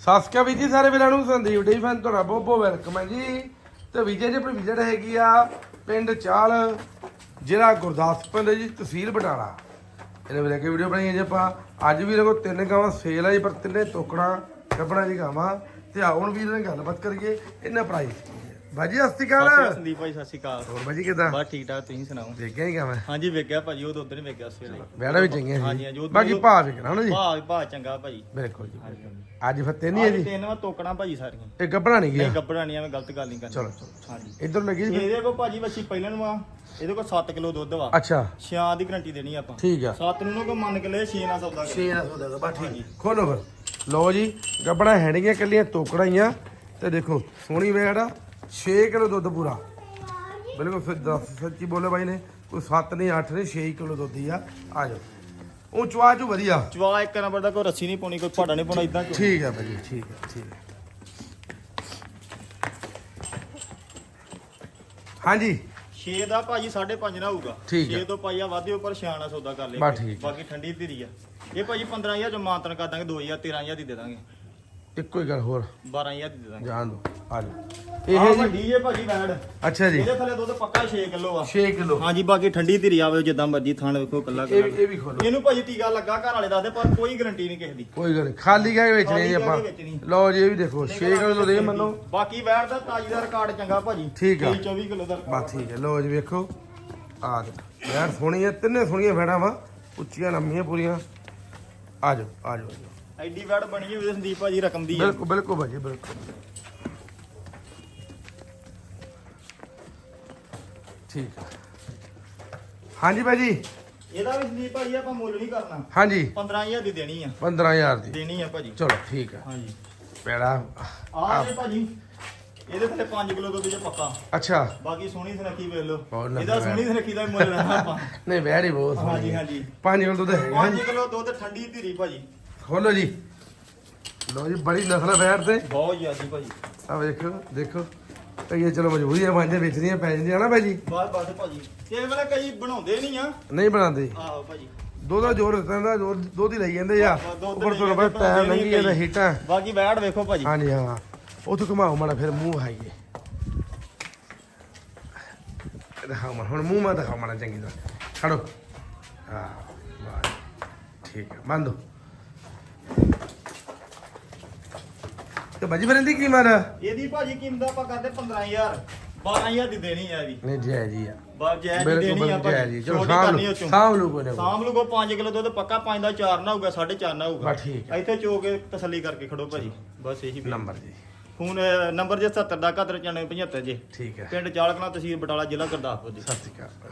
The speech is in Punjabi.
ਸਤਿ ਸ਼੍ਰੀ ਅਕਾਲ ਵੀਰ ਜੀ ਸਾਰੇ ਵੀਰਾਂ ਨੂੰ, ਸੰਦੀਪ ਡੀ ਫੈਨ ਤੁਹਾਡਾ ਬਹੁਤ ਬਹੁਤ ਵੈਲਕਮ ਹੈ ਜੀ। ਤੇ ਵਿਜੇ ਜੀ, ਆਪਣੀ ਵਿਜਟ ਹੈਗੀ ਆ ਪਿੰਡ ਚਾਲ, ਜ਼ਿਲ੍ਹਾ ਗੁਰਦਾਸਪੁਰ ਦੇ ਜੀ, ਤਹਿਸੀਲ ਬਟਾਲਾ। ਇਹਨੇ ਵੀਰੇ ਕੇ ਵੀਡੀਓ ਬਣਾਈ ਹੈ ਜੀ ਆਪਾਂ। ਅੱਜ ਵੀ ਦੇਖੋ ਤਿੰਨ ਗਾਵਾਂ ਸੇਲ ਆ ਜੀ, ਪਰ ਤਿੰਨੇ ਟੋਕਣਾ ਕੱਪੜਾ ਜੀ ਗਾਵਾਂ। ਤੇ ਆਓ ਹੁਣ ਵੀਰ ਨਾਲ ਗੱਲਬਾਤ ਕਰੀਏ, ਇਹਨਾਂ ਪ੍ਰਾਈਸ ਬਾਜੀ ਸਤਿ ਸਤਿ ਅਕਾਲ ਅਕਾਲ ਸੰਦੀਪ ਭਾਈ ਸਤਿ ਸ਼੍ਰੀ ਅਕਾਲ। ਹੋਰ ਬਾਜੀ ਕਿਦਾਂ? ਬਸ ਠੀਕ ਠਾਕ ਤੁਸੀਂ ਸੁਣਾਓ? ਦੇਖਿਆ ਹੀ ਗਾਵਾਂ ਹਾਂਜੀ ਵੇਖਿਆ ਭਾਜੀ ਉਹ ਤਾਂ ਉਧਰ ਹੀ ਵੇਖਿਆ ਸਵੇਰੇ ਵਿਆੜਾ ਵੀ ਹਾਂਜੀ, ਸੀ। ਹਾਂਜੀ, ਉਹ- ਬਾਕੀ ਭਾਅ ਵਿਕਣਾ ਨਾ ਜੀ। ਭਾਅ ਭਾਅ ਚੰਗਾ ਭਾਜੀ। ਬਿਲਕੁਲ ਜੀ। ਅੱਜ ਫਿਰ ਤਿੰਨ ਹੀ ਜੀ? ਤਿੰਨ ਵਾ ਤੋਕਣਾ ਭਾਜੀ ਸਾਰੀਆਂ। ਇਹ ਗੱਬਣਾ ਨਹੀਂ ਗਿਆ ਨਹੀਂ ਗੱਬੜਾਂ ਨਹੀਂ ਐਵੇਂ ਗਲਤ ਗੱਲ ਨਹੀਂ ਕਰਨੀ। ਚਲੋ ਚਲੋ ਹਾਂਜੀ। ਇੱਧਰ ਲੱਗੀ ਜੀ ਇਹਦੇ ਕੋ ਭਾਜੀ ਵੱਛੀ ਪਹਿਲਾਂ ਨੂੰ ਆ। ਇਹਦੇ ਕੋ 7 ਕਿਲੋ ਦੁੱਧ ਵਾ। ਅੱਛਾ। ਛਿਆਂ ਦੀ ਗਰੰਟੀ ਦੇਣੀ ਆਪਾਂ। ਠੀਕ ਆ। 7 ਨੂੰ ਕੋ ਮੰਨ ਕੇ ਲੈ 6 ਨਾਲ ਸੌਦਾ ਕਰ। 6 ਦਾ ਸੌਦਾ ਬਾ ਠੀਕ। ਖੋਲੋ ਫਿਰ। ਲਓ ਜੀ ਗੱਬੜਾ ਹੈਣੀਆਂ ਕੱਲੀਆਂ ਤੋਕੜਾਈਆਂ ਤੇ ਦੇਖੋ ਸੋਹਣੀ ਵੇੜ ਆ। 6 ਕਿਲੋ ਦੁੱਧ ਪੂਰਾ। ਬਿਲਕੁਲ ਫਿਰ ਦੱਸ ਸੱਚੀ ਬੋਲੇ ਬਾਈ ਨੇ ਕੋਈ 7 ਨਹੀਂ 8 ਨਹੀਂ 6 ਕਿਲੋ ਦੁੱਧ ਹੀ ਆ। ਆ ਜਾਓ। ਉਹ ਚਵਾ ਚੂ ਵਧੀਆ। ਚਵਾ ਇੱਕ ਨੰਬਰ ਦਾ ਕੋਈ ਰੱਸੀ ਨਹੀਂ ਪਾਉਣੀ ਕੋਈ ਭਾੜਾ ਨਹੀਂ ਪਾਉਣਾ ਇਦਾਂ ਠੀਕ ਆ ਭਾਜੀ ਠੀਕ ਆ ਠੀਕ ਆ। ਹਾਂਜੀ। 6 ਦਾ ਭਾਜੀ 5.5 ਨਾ ਹੋਊਗਾ। ਠੀਕ ਆ। 6 ਤੋਂ ਪਾਈਆ ਵਾਧੇ ਉੱਪਰ ਨਾਲ ਸੌਦਾ ਕਰ ਬਸ ਲੈ ਠੀਕ ਆ। ਬਾਕੀ ਠੰਡੀ ਧੀਰੀ ਆ। ਇਹ ਭਾਜੀ 15000 ਜੋ ਮਾਨਤਨ ਕਰ ਦਾਂਗੇ 2000 13000 ਦੀ ਦੇ ਦਾਂਗੇ। ਇੱਕੋ ਹੀ ਗੱਲ ਹੋਰ। 12000 ਦੀ ਦੇ ਦਾਂਗੇ। ਜਾਣ ਦੋ। ਆ ਜਾਓ। ਇਹ ਇਹ ਜੀ ਵੱਡੀ ਜੇ ਭਾਜੀ ਵੈੜ ਅੱਛਾ ਜੀ। ਇਹਦੇ ਥੱਲੇ ਦੁੱਧ ਪੱਕਾ 6 ਕਿਲੋ ਆ। 6 ਕਿਲੋ। ਹਾਂਜੀ ਬਾਕੀ ਠੰਡੀ ਧੀਰੀ ਆਵੇ ਜਿੱਦਾਂ ਮਰਜ਼ੀ ਥਾਣ ਵੇਖੋ ਕੱਲਾ ਇਹ ਵੀ- ਇਹ ਵੀ ਖੋਲੋ। ਇਹਨੂੰ ਭਾਜੀ ਟੀਕਾ ਲੱਗਾ ਘਰ ਵਾਲੇ ਦੱਸਦੇ ਪਰ ਕੋਈ ਗਰੰਟੀ ਨਹੀਂ ਕਿਸੇ ਦੀ। ਕੋਈ ਗੱਲ ਖਾਲੀ ਕੇ ਵੇਚਣੇ ਜੀ ਖਾਲੀ ਆਪਾਂ। ਵੇਚਣੀ। ਲਓ ਜੀ ਇਹ ਵੀ ਦੇਖੋ 6 ਕਿਲੋ ਦੇ ਮੰਨੋ। ਬਾਕੀ ਵੈੜ ਦਾ ਤਾਜੀ ਦਾ ਰਿਕਾਰਡ ਚੰਗਾ ਭਾਜੀ। ਠੀਕ ਆ। 24 ਕਿਲੋ ਦਾ ਬਸ ਠੀਕ ਹੈ। ਲਓ ਜੀ ਵੇਖੋ। ਆ ਜਾਓ ਯਾਰ ਸੋਹਣੀ ਹੈ ਤਿੰਨੇ ਸੋਹਣੀਆਂ ਭੈਣਾਂ ਵਾ। ਉੱਚੀਆਂ ਲੰਮੀਆਂ ਪੂਰੀਆਂ। ਆ ਜਾਓ ਆ ਜਾਓ ਆ ਜਾਓ। ਐਡੀ ਵੈੜ ਬਣੀ ਹੋਈ ਸੰਦੀਪ ਭਾਜੀ ਰਕਮ ਦੀ ਆ। ਬਿਲਕੁਲ ਬਿਲਕੁਲ ਭਾਜੀ ਬਿਲਕੁਲ। ਠੀਕ ਹੈ ਹਾਂਜੀ ਭਾਜੀ। ਇਹਦਾ ਵੀ ਸੰਦੀਪ ਭਾਜੀ ਆਪਾਂ ਮੁੱਲ ਨਹੀਂ ਕਰਨਾ। ਹਾਂਜੀ। 15000 ਦੀ ਦੇਣੀ ਆ। 15000 ਦੀ। ਦੇਣੀ ਆ ਭਾਜੀ। ਚਲੋ ਠੀਕ ਹੈ ਹਾਂਜੀ। ਪੈੜਾ। ਆਹ ਜੇ ਭਾਜੀ ਇਹਦੇ ਥੱਲੇ 5 ਕਿਲੋ ਦੁੱਧ ਜੇ ਪੱਕਾ। ਅੱਛਾ। ਬਾਕੀ ਸੋਹਣੀ ਸੁਨੱਖੀ ਵੇਖ ਲਓ। ਬਹੁਤ ਇਹਦਾ ਹੈ। ਸੋਹਣੀ ਸੁਨੱਖੀ ਦਾ ਵੀ ਮੁੱਲ ਲੈਣਾ ਆਪਾਂ। ਨਹੀਂ ਵੈਰੀ ਬਹੁਤ ਹਾਂਜੀ ਹੈ। ਹਾਂਜੀ। ਪੰਜ ਕਿਲੋ ਦੁੱਧ ਹੈਗਾ 5 ਕਿਲੋ ਦੁੱਧ ਠੰਡੀ ਧੀਰੀ ਭਾਜੀ। ਖੋਲੋ ਜੀ। ਲਓ ਜੀ ਬੜੀ ਨਸਲ ਬੈਠ ਤੇ। ਬਹੁਤ ਜ਼ਿਆਦੀ ਭਾਜੀ। ਆ ਵੇਖੋ ਦੇਖੋ। ਕਈਏ ਚਲੋ ਮਜਬੂਰੀਆਂ ਮਾਂਜੇ ਵੇਚਣੀਆਂ ਪੈ ਜਾਂਦੀਆਂ ਨਾ ਭਾਜੀ ਬਸ ਬਸ ਭਾਜੀ। ਕਿਸੇ ਵੇਲੇ ਕਈ ਬਣਾਉਂਦੇ ਨਹੀਂ ਆ। ਨਹੀਂ ਬਣਾਉਂਦੇ। ਆਹੋ ਭਾਜੀ। ਦੋ ਦਾ ਜ਼ੋਰ ਦਿੱਤਾ ਜ਼ੋਰ ਦੁੱਧ ਹੀ ਲਈ ਜਾਂਦੇ ਆ। ਉੱਪਰ ਤੋਂ ਬਸ ਟਾਈਮ ਲੰਘੀ ਜਾਂਦਾ ਹੀਟਾਂ। ਬਾਕੀ ਵੈੜ ਵੇਖੋ ਭਾਜੀ। ਹਾਂਜੀ ਹਾਂ। ਉੱਥੋਂ ਘੁਮਾਓ ਮਾੜਾ ਫਿਰ ਮੂੰਹ ਹਾਈਏ ਦਿਖਾਓ ਮਾੜਾ ਹੁਣ ਮੂੰਹ ਮਾ ਦਿਖਾਓ ਮਾੜਾ ਚੰਗੀ ਤਰ੍ਹਾਂ। ਖੜੋ। ਹਾਂ ਵਾਹ ਠੀਕ ਹੈ ਮੰਨ ਦੋ ਤੇ ਬਾਜੀ ਫਿਰ ਇਹਦੀ ਕੀ ਮਾਰ ਇਹਦੀ ਭਾਜੀ ਕੀਮਤ ਆਪਾਂ ਕਰਦੇ 15000 12000 ਦੀ ਦੇਣੀ ਆ ਇਹਦੀ। ਨਹੀਂ ਜੈ ਜੀ ਆ। ਬਸ ਜੈ ਦੇਣੀ ਆ ਬਿਲਕੁਲ ਜੈ ਭਾਜੀ ਜੀ ਚਲੋ ਸਾਂਭ ਲਓ ਸਾਂਭ ਲਓ ਕੋਈ ਨਾ। ਸਾਂਭ ਲੂਗੋ 5 ਕਿਲੋ ਦੁੱਧ ਪੱਕਾ 5 ਦਾ 4 ਨਾ ਹੋਊਗਾ 4.5 ਨਾ ਹੋਊਗਾ। ਠੀਕ ਇੱਥੇ ਚੋ ਕੇ ਤਸੱਲੀ ਕਰਕੇ ਖੜੋ ਭਾਜੀ। ਬਸ ਇਹੀ। ਨੰਬਰ ਜੀ ਫੋਨ ਅਹ, ਨੰਬਰ ਜੇ 70 ਦਾ 71 95 75 ਜੇ। ਠੀਕ ਹੈ ਪਿੰਡ ਚਾਲਕਣਾ ਤਹਿਸੀਲ ਬਟਾਲਾ ਜ਼ਿਲ੍ਹਾ ਗੁਰਦਾਸਪੁਰ ਜੀ। ਸਤਿ ਸ਼੍ਰੀ ਅਕਾਲ।